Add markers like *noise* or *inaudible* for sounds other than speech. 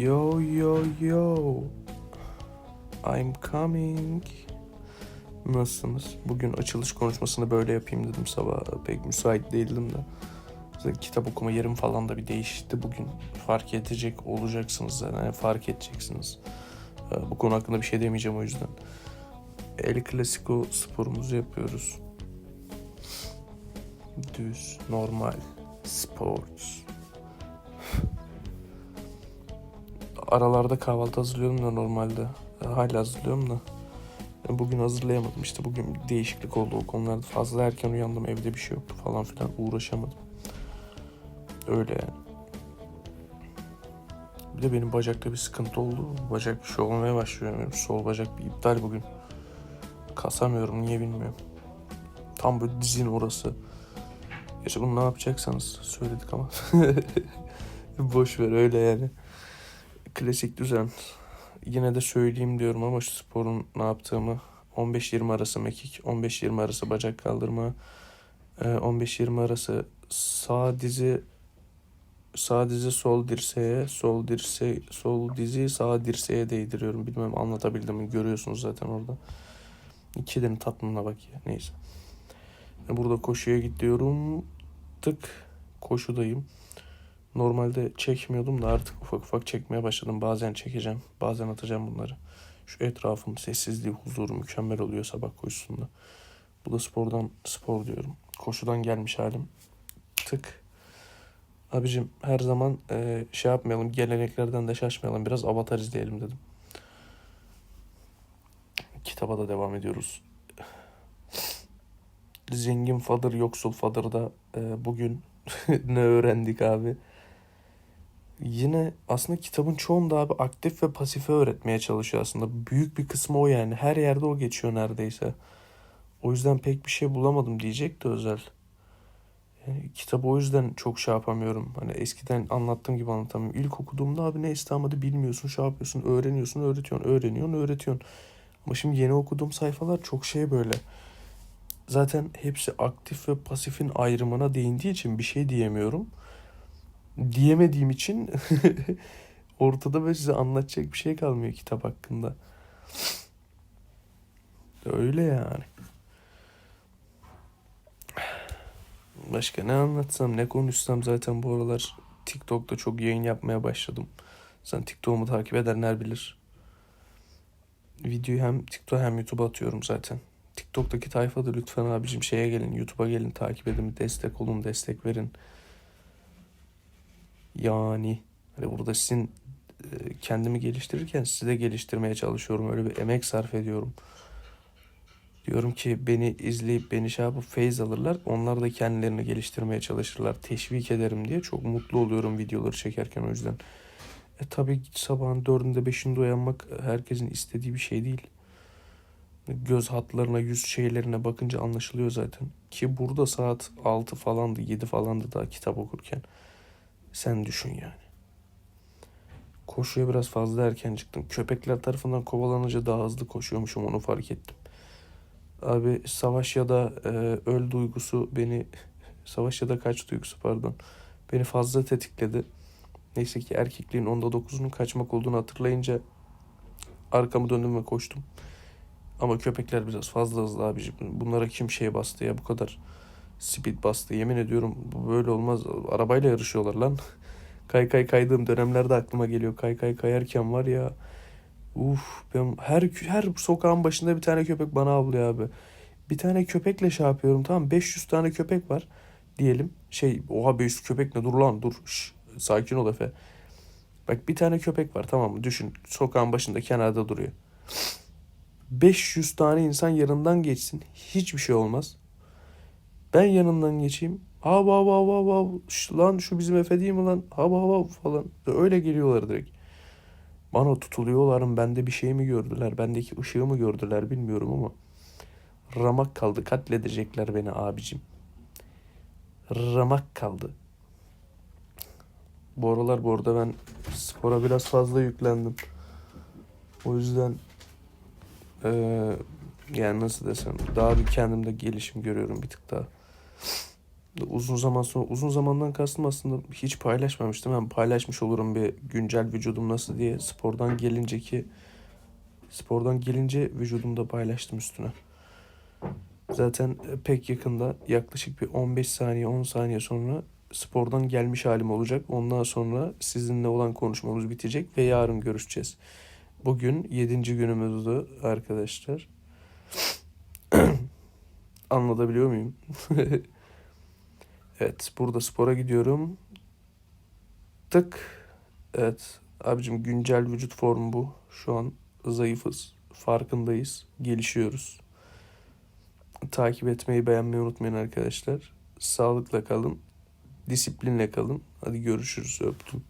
Yo yo yo. I'm coming. Nasılsınız? Bugün açılış konuşmasını böyle yapayım dedim sabah. Pek müsait değildim de. Mesela kitap okuma yerim falan da bir değişti bugün. Fark edecek olacaksınız zaten. Yani fark edeceksiniz. Ee, Bu konu hakkında bir şey demeyeceğim o yüzden. El Clasico sporumuzu yapıyoruz. Düz, normal, sports. Aralarda kahvaltı hazırlıyorum da normalde. E, Hala hazırlıyorum da. E, Bugün hazırlayamadım işte bugün bir değişiklik oldu o konularda. Fazla erken uyandım evde bir şey yoktu falan filan uğraşamadım. Öyle yani. Bir de benim bacakta bir sıkıntı oldu. Bacak şu olmaya başlıyor. Benim sol bacak bir iptal bugün. Kasamıyorum niye bilmiyorum. Tam böyle dizin orası. İşte bunu ne yapacaksanız söyledik ama. *laughs* Boş ver öyle yani. Klasik düzen. Yine de söyleyeyim diyorum ama şu sporun ne yaptığımı. 15-20 arası mekik, 15-20 arası bacak kaldırma, e, 15-20 arası sağ dizi sağ dizi sol dirseğe, sol dirse sol dizi sağ dirseğe değdiriyorum. Bilmem anlatabildim mi? Görüyorsunuz zaten orada. İkinin tatlına bak ya. Neyse. E, Burada koşuya gidiyorum. Tık koşudayım. Normalde çekmiyordum da artık ufak ufak çekmeye başladım. Bazen çekeceğim, bazen atacağım bunları. Şu etrafım sessizliği, huzuru mükemmel oluyor sabah koşusunda. Bu da spordan, spor diyorum. Koşudan gelmiş halim. Tık. Abicim her zaman e, şey yapmayalım, geleneklerden de şaşmayalım. Biraz avatar izleyelim dedim. Kitaba da devam ediyoruz. Zengin Fadır, Yoksul Fadır'da e, bugün *laughs* ne öğrendik abi? Yine aslında kitabın çoğunda abi aktif ve pasife öğretmeye çalışıyor aslında. Büyük bir kısmı o yani. Her yerde o geçiyor neredeyse. O yüzden pek bir şey bulamadım diyecek de Özel. Yani kitabı o yüzden çok şey yapamıyorum. Hani eskiden anlattığım gibi anlatamıyorum. İlk okuduğumda abi ne istamadı bilmiyorsun, şey yapıyorsun, öğreniyorsun, öğretiyorsun, öğreniyorsun, öğretiyorsun. Ama şimdi yeni okuduğum sayfalar çok şey böyle. Zaten hepsi aktif ve pasifin ayrımına değindiği için bir şey diyemiyorum diyemediğim için *laughs* ortada böyle size anlatacak bir şey kalmıyor kitap hakkında. Öyle yani. Başka ne anlatsam ne konuşsam zaten bu aralar TikTok'ta çok yayın yapmaya başladım. Sen TikTok'umu takip edenler bilir. Videoyu hem TikTok hem YouTube'a atıyorum zaten. TikTok'taki tayfa da lütfen abicim şeye gelin YouTube'a gelin takip edin destek olun destek verin. Yani hani burada sizin kendimi geliştirirken sizi de geliştirmeye çalışıyorum. Öyle bir emek sarf ediyorum. Diyorum ki beni izleyip beni şey yapıp feyz alırlar. Onlar da kendilerini geliştirmeye çalışırlar. Teşvik ederim diye çok mutlu oluyorum videoları çekerken o yüzden. E tabii sabahın dördünde beşinde uyanmak herkesin istediği bir şey değil. Göz hatlarına, yüz şeylerine bakınca anlaşılıyor zaten. Ki burada saat 6 falandı, 7 falandı daha kitap okurken. Sen düşün yani. Koşuya biraz fazla erken çıktım. Köpekler tarafından kovalanınca daha hızlı koşuyormuşum onu fark ettim. Abi savaş ya da e, öl duygusu beni *laughs* savaş ya da kaç duygusu pardon beni fazla tetikledi. Neyse ki erkekliğin onda dokuzunun kaçmak olduğunu hatırlayınca arkamı döndüm ve koştum. Ama köpekler biraz fazla hızlı abicim. Bunlara kim şey bastı ya bu kadar speed bastı. Yemin ediyorum bu böyle olmaz. Arabayla yarışıyorlar lan. kay kay kaydığım dönemlerde aklıma geliyor. Kay kay kayarken var ya. Uf ben her her sokağın başında bir tane köpek bana avlıyor abi. Bir tane köpekle şey yapıyorum tamam 500 tane köpek var diyelim. Şey oha 500 köpek ne dur lan dur. Şş, sakin ol Efe. Bak bir tane köpek var tamam mı? Düşün sokağın başında kenarda duruyor. 500 tane insan yanından geçsin. Hiçbir şey olmaz. Ben yanından geçeyim. Hav hav hav hav hav. Lan şu bizim Efe değil mi lan? Hav hav hav falan. Öyle geliyorlar direkt. Bana tutuluyorlarım. Bende bir şey mi gördüler? Bendeki ışığı mı gördüler bilmiyorum ama. Ramak kaldı. Katledecekler beni abicim. Ramak kaldı. Bu aralar bu arada ben spora biraz fazla yüklendim. O yüzden eee yani nasıl desem daha bir kendimde gelişim görüyorum bir tık daha. Uzun zaman sonra uzun zamandan kastım aslında hiç paylaşmamıştım. Ben paylaşmış olurum bir güncel vücudum nasıl diye spordan gelinceki spordan gelince vücudumda paylaştım üstüne. Zaten pek yakında yaklaşık bir 15 saniye 10 saniye sonra spordan gelmiş halim olacak. Ondan sonra sizinle olan konuşmamız bitecek ve yarın görüşeceğiz. Bugün 7. günümüzdü arkadaşlar. Anlatabiliyor muyum? *laughs* Evet, burada spora gidiyorum. Tık. Evet, abicim güncel vücut formu bu. Şu an zayıfız. Farkındayız. Gelişiyoruz. Takip etmeyi, beğenmeyi unutmayın arkadaşlar. Sağlıkla kalın. Disiplinle kalın. Hadi görüşürüz. Öptüm.